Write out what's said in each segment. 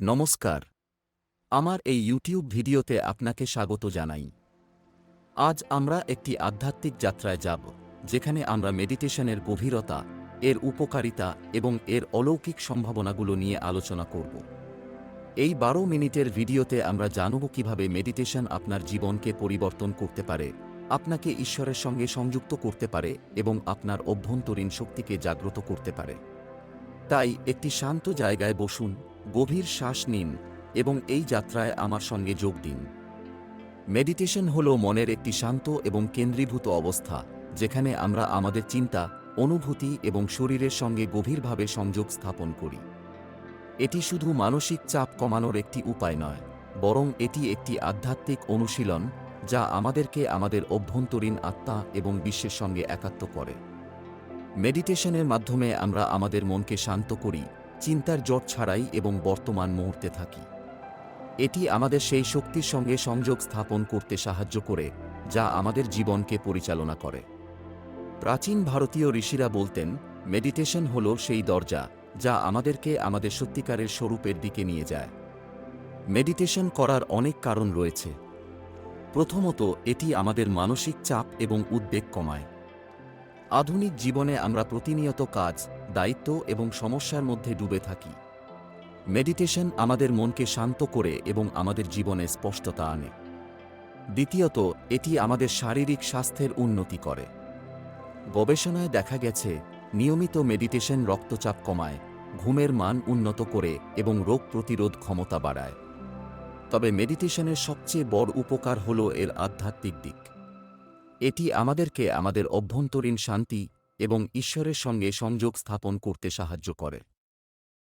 নমস্কার। আমার এই ইউটিউব ভিডিওতে আপনাকে স্বাগত জানাই। আজ আমরা একটি আধ্যাত্মিক যাত্রায় যাব, যেখানে আমরা মেডিটেশনের গভীরতা, এর উপকারিতা এবং এর অলৌকিক সম্ভাবনাগুলো নিয়ে আলোচনা করব। এই বারো মিনিটের ভিডিওতে আমরা জানব কীভাবে মেডিটেশন আপনার জীবনকে পরিবর্তন করতে পারে, আপনাকে ঈশ্বরের সঙ্গে সংযুক্ত করতে পারে এবং আপনার অভ্যন্তরীণ শক্তিকে জাগ্রত করতে পারে। তাই একটি শান্ত জায়গায় বসুন গভীর শ্বাস নিন এবং এই যাত্রায় আমার সঙ্গে যোগ দিন। মেডিটেশন হল মনের একটি শান্ত এবং কেন্দ্রীভূত অবস্থা, যেখানে আমরা আমাদের চিন্তা, অনুভূতি এবং শরীরের সঙ্গে গভীরভাবে সংযোগ স্থাপন করি। এটি শুধু মানসিক চাপ কমানোর একটি উপায় নয়, বরং এটি একটি আধ্যাত্মিক অনুশীলন যা আমাদেরকে আমাদের অভ্যন্তরীণ আত্মা এবং বিশ্বের সঙ্গে একাত্ম করে। মেডিটেশনের মাধ্যমে আমরা আমাদের মনকে শান্ত করি চিন্তার জট ছাড়াই এবং বর্তমান মুহূর্তে থাকি। এটি আমাদের সেই শক্তির সঙ্গে সংযোগ স্থাপন করতে সাহায্য করে, যা আমাদের জীবনকে পরিচালনা করে। প্রাচীন ভারতীয় ঋষিরা বলতেন, মেডিটেশন হল সেই দরজা, যা আমাদেরকে আমাদের সত্যিকারের স্বরূপের দিকে নিয়ে যায়। মেডিটেশন করার অনেক কারণ রয়েছে। প্রথমত, এটি আমাদের মানসিক চাপ এবং উদ্বেগ কমায়। আধুনিক জীবনে আমরা প্রতিনিয়ত কাজ, দায়িত্ব এবং সমস্যার মধ্যে ডুবে থাকি। মেডিটেশন আমাদের মনকে শান্ত করে এবং আমাদের জীবনে স্পষ্টতা আনে। দ্বিতীয়ত, এটি আমাদের শারীরিক স্বাস্থ্যের উন্নতি করে। গবেষণায় দেখা গেছে, নিয়মিত মেডিটেশন রক্তচাপ কমায়, ঘুমের মান উন্নত করে এবং রোগ প্রতিরোধ ক্ষমতা বাড়ায়। তবে মেডিটেশনের সবচেয়ে বড় উপকার হল এর আধ্যাত্মিক দিক। এটি আমাদেরকে আমাদের অভ্যন্তরীণ শান্তি এবং ঈশ্বরের সঙ্গে সংযোগ স্থাপন করতে সাহায্য করে।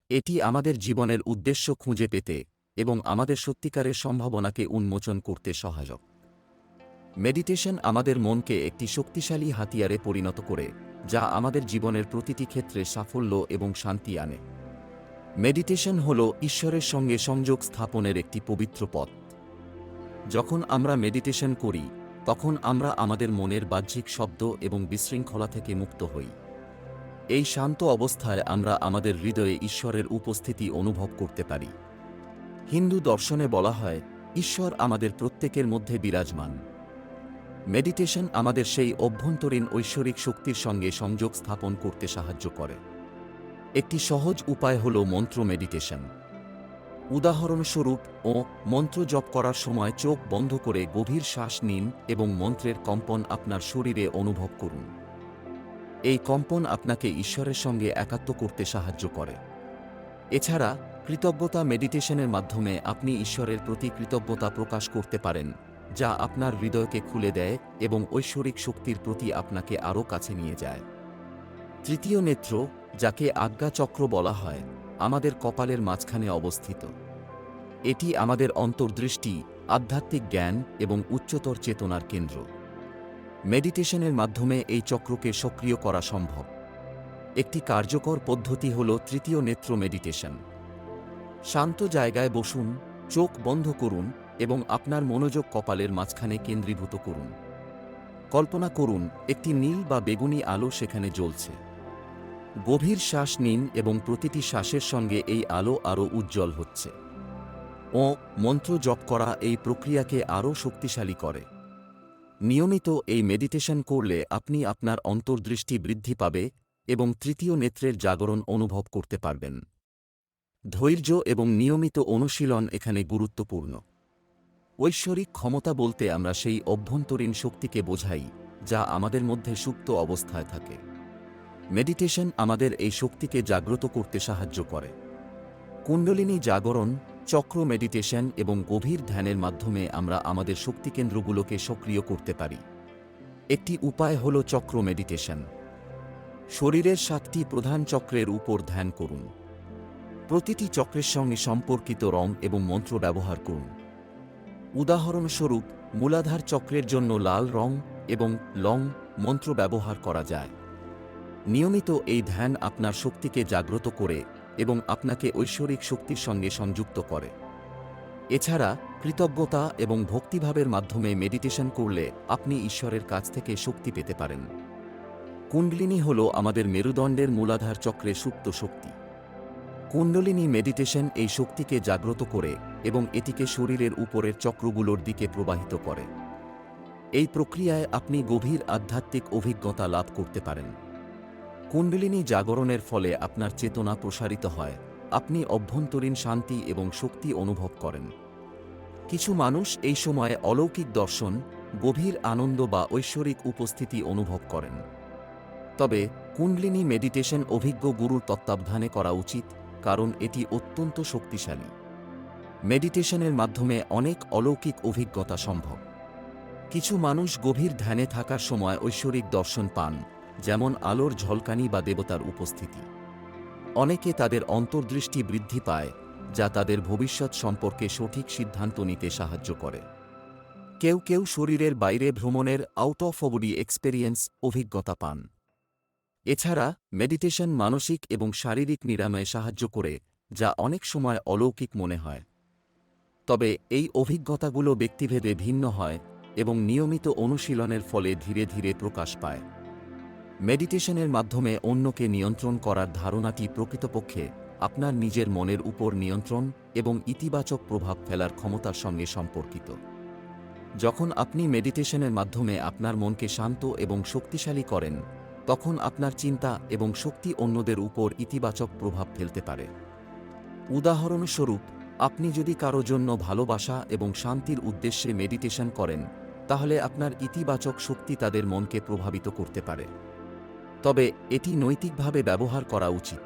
এটি আমাদের জীবনের উদ্দেশ্য খুঁজে পেতে এবং আমাদের সত্যিকারের সম্ভাবনাকে উন্মোচন করতে সহায়ক। মেডিটেশন আমাদের মনকে একটি শক্তিশালী হাতিয়ারে পরিণত করে, যা আমাদের জীবনের প্রতিটি ক্ষেত্রে সাফল্য এবং শান্তি আনে। মেডিটেশন হল ঈশ্বরের সঙ্গে সংযোগ স্থাপনের একটি পবিত্র পথ। যখন আমরা মেডিটেশন করি তখন আমরা আমাদের মনের বাহ্যিক শব্দ এবং বিশৃঙ্খলা থেকে মুক্ত হই। এই শান্ত অবস্থায় আমরা আমাদের হৃদয়ে ঈশ্বরের উপস্থিতি অনুভব করতে পারি। হিন্দু দর্শনে বলা হয়, ঈশ্বর আমাদের প্রত্যেকের মধ্যে বিরাজমান। মেডিটেশন আমাদের সেই অভ্যন্তরীণ ঐশ্বরিক শক্তির সঙ্গে সংযোগ স্থাপন করতে সাহায্য করে। একটি সহজ উপায় হল মন্ত্র মেডিটেশন। উদাহরণস্বরূপ, ও মন্ত্র জপ করার সময় চোখ বন্ধ করে গভীর শ্বাস নিন এবং মন্ত্রের কম্পন আপনার শরীরে অনুভব করুন। এই কম্পন আপনাকে ঈশ্বরের সঙ্গে একাত্ম করতে সাহায্য করে। এছাড়া, কৃতজ্ঞতা মেডিটেশনের মাধ্যমে আপনি ঈশ্বরের প্রতি কৃতজ্ঞতা প্রকাশ করতে পারেন, যা আপনার হৃদয়কে খুলে দেয় এবং ঐশ্বরিক শক্তির প্রতি আপনাকে আরও কাছে নিয়ে যায়। তৃতীয় নেত্র, যাকে আজ্ঞাচক্র বলা হয় আমাদের কপালের মাঝখানে অবস্থিত। এটি আমাদের অন্তর্দৃষ্টি, আধ্যাত্মিক জ্ঞান এবং উচ্চতর চেতনার কেন্দ্র। মেডিটেশনের মাধ্যমে এই চক্রকে সক্রিয় করা সম্ভব। একটি কার্যকর পদ্ধতি হল তৃতীয় নেত্র মেডিটেশন। শান্ত জায়গায় বসুন, চোখ বন্ধ করুন এবং আপনার মনোযোগ কপালের মাঝখানে কেন্দ্রীভূত করুন। কল্পনা করুন, একটি নীল বা বেগুনি আলো সেখানে জ্বলছে। গভীর শ্বাস নিন এবং প্রতিটি শ্বাসের সঙ্গে এই আলো আরও উজ্জ্বল হচ্ছে। ও, মন্ত্র জপ করা এই প্রক্রিয়াকে আরও শক্তিশালী করে। নিয়মিত এই মেডিটেশন করলে আপনি আপনার অন্তর্দৃষ্টি বৃদ্ধি পাবে এবং তৃতীয় নেত্রের জাগরণ অনুভব করতে পারবেন। ধৈর্য এবং নিয়মিত অনুশীলন এখানে গুরুত্বপূর্ণ। ঐশ্বরিক ক্ষমতা বলতে আমরা সেই অভ্যন্তরীণ শক্তিকে বোঝাই, যা আমাদের মধ্যে সুপ্ত অবস্থায় থাকে। মেডিটেশন আমাদের এই শক্তিকে জাগ্রত করতে সাহায্য করে। কুণ্ডলিনী জাগরণ, চক্র মেডিটেশন এবং গভীর ধ্যানের মাধ্যমে আমরা আমাদের শক্তিকেন্দ্রগুলোকে সক্রিয় করতে পারি। একটি উপায় হল চক্র মেডিটেশন। শরীরের সাতটি প্রধান চক্রের উপর ধ্যান করুন। প্রতিটি চক্রের সঙ্গে সম্পর্কিত রং এবং মন্ত্র ব্যবহার করুন। উদাহরণস্বরূপ, মূলাধার চক্রের জন্য লাল রং এবং লং মন্ত্র ব্যবহার করা যায়। নিয়মিত এই ধ্যান আপনার শক্তিকে জাগ্রত করে এবং আপনাকে ঐশ্বরিক শক্তির সঙ্গে সংযুক্ত করে। এছাড়া কৃতজ্ঞতা এবং ভক্তিভাবের মাধ্যমে মেডিটেশন করলে আপনি ঈশ্বরের কাছ থেকে শক্তি পেতে পারেন। কুণ্ডলিনী হল আমাদের মেরুদণ্ডের মূলাধার চক্রে সুপ্ত শক্তি। কুণ্ডলিনী মেডিটেশন এই শক্তিকে জাগ্রত করে এবং এটিকে শরীরের উপরের চক্রগুলোর দিকে প্রবাহিত করে। এই প্রক্রিয়ায় আপনি গভীর আধ্যাত্মিক অভিজ্ঞতা লাভ করতে পারেন। কুণ্ডলিনী জাগরণের ফলে আপনার চেতনা প্রসারিত হয়। আপনি অভ্যন্তরীণ শান্তি এবং শক্তি অনুভব করেন। কিছু মানুষ এই সময়ে অলৌকিক দর্শন, গভীর আনন্দ বা ঐশ্বরিক উপস্থিতি অনুভব করেন। তবে কুণ্ডলিনী মেডিটেশন অভিজ্ঞ গুরুর তত্ত্বাবধানে করা উচিত, কারণ এটি অত্যন্ত শক্তিশালী। মেডিটেশনের মাধ্যমে অনেক অলৌকিক অভিজ্ঞতা সম্ভব। কিছু মানুষ গভীর ধ্যানে থাকার সময় ঐশ্বরিক দর্শন পান। যেমন আলোর ঝলকানি বা দেবতার উপস্থিতি। অনেকে তাদের অন্তর্দৃষ্টি বৃদ্ধি পায়, যা তাদের ভবিষ্যৎ সম্পর্কে সঠিক সিদ্ধান্ত নিতে সাহায্য করে। কেউ কেউ শরীরের বাইরে ভ্রমণের আউট অফ বডি এক্সপেরিয়েন্স অভিজ্ঞতা পান। এছাড়া মেডিটেশন মানসিক এবং শারীরিক নিরাময়ে সাহায্য করে, যা অনেক সময় অলৌকিক মনে হয়। তবে এই অভিজ্ঞতাগুলো ব্যক্তিভেদে ভিন্ন হয় এবং নিয়মিত অনুশীলনের ফলে ধীরে ধীরে প্রকাশ পায়। মেডিটেশনের মাধ্যমে অন্যকে নিয়ন্ত্রণ করার ধারণাটি প্রকৃতপক্ষে আপনার নিজের মনের উপর নিয়ন্ত্রণ এবং ইতিবাচক প্রভাব ফেলার ক্ষমতার সঙ্গে সম্পর্কিত। যখন আপনি মেডিটেশনের মাধ্যমে আপনার মনকে শান্ত এবং শক্তিশালী করেন, তখন আপনার চিন্তা এবং শক্তি অন্যদের উপর ইতিবাচক প্রভাব ফেলতে পারে। উদাহরণস্বরূপ, আপনি যদি কারও জন্য ভালোবাসা এবং শান্তির উদ্দেশ্যে মেডিটেশন করেন, তাহলে আপনার ইতিবাচক শক্তি তাদের মনকে প্রভাবিত করতে পারে। তবে এটি নৈতিকভাবে ব্যবহার করা উচিত।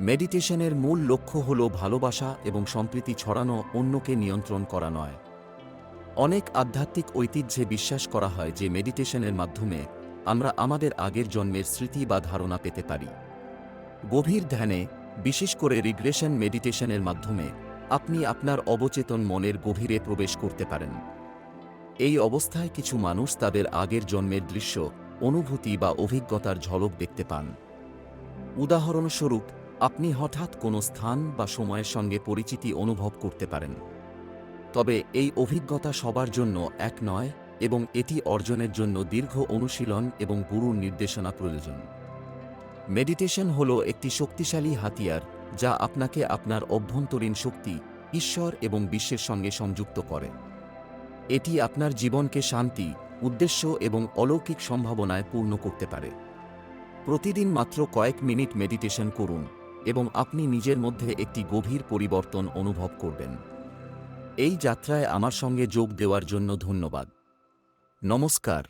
মেডিটেশনের মূল লক্ষ্য হল ভালোবাসা এবং সম্প্রীতি ছড়ানো, অন্যকে নিয়ন্ত্রণ করা নয়। অনেক আধ্যাত্মিক ঐতিহ্যে বিশ্বাস করা হয় যে মেডিটেশনের মাধ্যমে আমরা আমাদের আগের জন্মের স্মৃতি বা ধারণা পেতে পারি। গভীর ধ্যানে, বিশেষ করে রিগ্রেশন মেডিটেশনের মাধ্যমে, আপনি আপনার অবচেতন মনের গভীরে প্রবেশ করতে পারেন। এই অবস্থায় কিছু মানুষ তাদের আগের জন্মের দৃশ্য অনুভূতি বা অভিজ্ঞতার ঝলক দেখতে পান। উদাহরণস্বরূপ, আপনি হঠাৎ কোনো স্থান বা সময়ের সঙ্গে পরিচিতি অনুভব করতে পারেন। তবে এই অভিজ্ঞতা সবার জন্য এক নয় এবং এটি অর্জনের জন্য দীর্ঘ অনুশীলন এবং গুরুর নির্দেশনা প্রয়োজন। মেডিটেশন হল একটি শক্তিশালী হাতিয়ার যা আপনাকে আপনার অভ্যন্তরীণ শক্তি, ঈশ্বর এবং বিশ্বের সঙ্গে সংযুক্ত করে। এটি আপনার জীবনকে শান্তি উদ্দেশ্য এবং অলৌকিক সম্ভাবনায় পূর্ণ করতে পারে। প্রতিদিন মাত্র কয়েক মিনিট মেডিটেশন করুন এবং আপনি নিজের মধ্যে একটি গভীর পরিবর্তন অনুভব করবেন। এই যাত্রায় আমার সঙ্গে যোগ দেওয়ার জন্য ধন্যবাদ। নমস্কার।